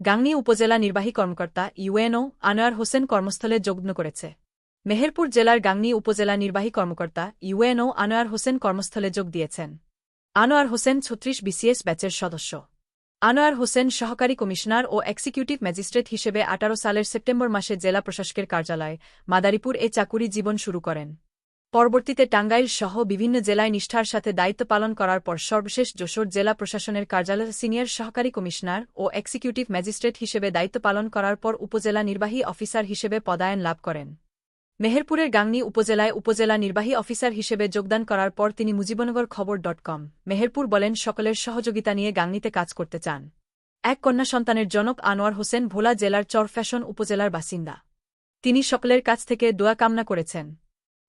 গাংনী উপজেলা নির্বাহী কর্মকর্তা ইউএনও আনোয়ার হোসেন কর্মস্থলে যোগদান করেছে। মেহেরপুর জেলার গাংনী উপজেলা নির্বাহী কর্মকর্তা ইউএনও আনোয়ার হোসেন কর্মস্থলে যোগ দিয়েছেন। আনোয়ার হোসেন ছত্রিশ বিসিএস ব্যাচের সদস্য। আনোয়ার হোসেন সহকারী কমিশনার ও এক্সিকিউটিভ ম্যাজিস্ট্রেট হিসেবে আঠারো সালের সেপ্টেম্বর মাসে জেলা প্রশাসকের কার্যালয় মাদারীপুর এ চাকুরি জীবন শুরু করেন। পরবর্তীতে টাঙ্গাইল সহ বিভিন্ন জেলায় নিষ্ঠার সাথে দায়িত্ব পালন করার পর সর্বশেষ যশোর জেলা প্রশাসনের কার্যালয়ে সিনিয়র সহকারী কমিশনার ও এক্সিকিউটিভ ম্যাজিস্ট্রেট হিসেবে দায়িত্ব পালন করার পর উপজেলা নির্বাহী অফিসার হিসেবে পদায়ন লাভ করেন। মেহেরপুরের গাংনী উপজেলায় উপজেলা নির্বাহী অফিসার হিসেবে যোগদান করার পর তিনি মুজিবনগর খবর ডট কম। মেহেরপুর বলেন, সকলের সহযোগিতা নিয়ে গাংনীতে কাজ করতে চান। এক কন্যা সন্তানের জনক আনোয়ার হোসেন ভোলা জেলার চরফ্যাশন উপজেলার বাসিন্দা। তিনি সকলের কাছ থেকে দোয়া কামনা করেছেন।